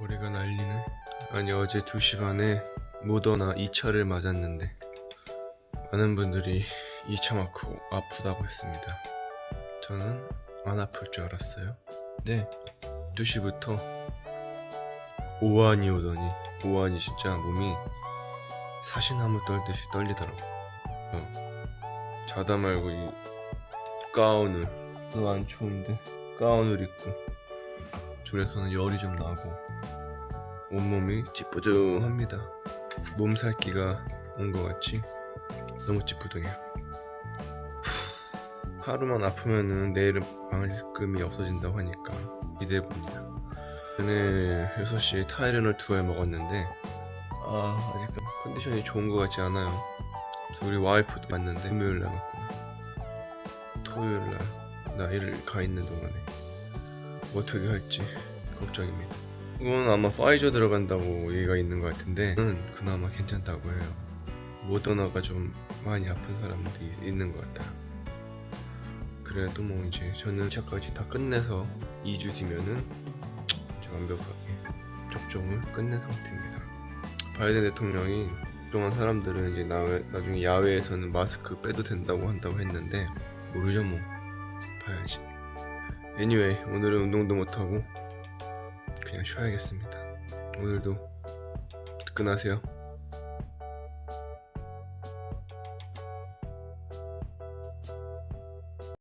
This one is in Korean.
머리가 날리네. 아니 어제 2시 반에 모더나 2차를 맞았는데 많은 분들이 2차 맞고 아프다고 했습니다. 저는 안 아플 줄 알았어요. 네, 2시부터 오한이 오더니 오한이 진짜 몸이 사시나무 떨듯이 떨리더라고. 어. 자다 말고 이 가운을 너무 안 추운데 가운을 입고 졸에서는 열이 좀 나고 온몸이 찌뿌둥합니다. 몸살기가 온 것 같지? 너무 찌뿌둥해요. 하루만 아프면은 내일은 방을금이 없어진다고 하니까 기대해 봅니다. 오늘 6시에 타이레놀 2알 먹었는데 아 아직 컨디션이 좋은 것 같지 않아요. 우리 와이프도 봤는데 금요일 날 먹고 토요일 날 나 일을 가 있는 동안에 어떻게 할지 걱정입니다. 이건 아마 파이저 들어간다고 얘기가 있는 것 같은데 는 그나마 괜찮다고 해요. 모더나가 좀 많이 아픈 사람들이 있는 것 같아요. 그래도 뭐 이제 저는 2차까지 다 끝내서 2주 뒤면은 완벽하게 접종을 끝낸 상태입니다. 바이든 대통령이 그동안 사람들은 이제 나, 나중에 야외에서는 마스크 빼도 된다고 한다고 했는데 모르죠 뭐 봐야지. Anyway 오늘은 운동도 못하고 그냥 쉬어야겠습니다. 오늘도 끝나세요.